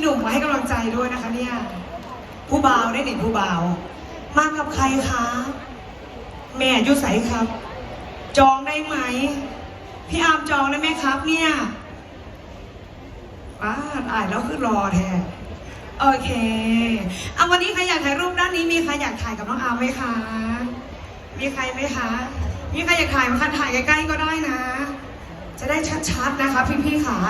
หนุ่มมาให้กำลังใจด้วยนะคะ เนี่ย ผู้บ่าวได้หนิผู้บ่าว มากับใครคะ แม่อยู่ใสครับ จองได้ไหม พี่อามจองได้ไหมครับ เนี่ยป้าอ่านแล้วคือรอแทนโอเค เอาวันนี้ใครอยากถ่ายรูปด้านนี้มีใครอยากถ่ายกับน้องอามไหมคะ มีใครไหมคะ มีใครอยากถ่ายมาคันถ่ายใกล้ๆก็ได้นะ จะได้ชัดๆนะคะพี่ๆค่ะ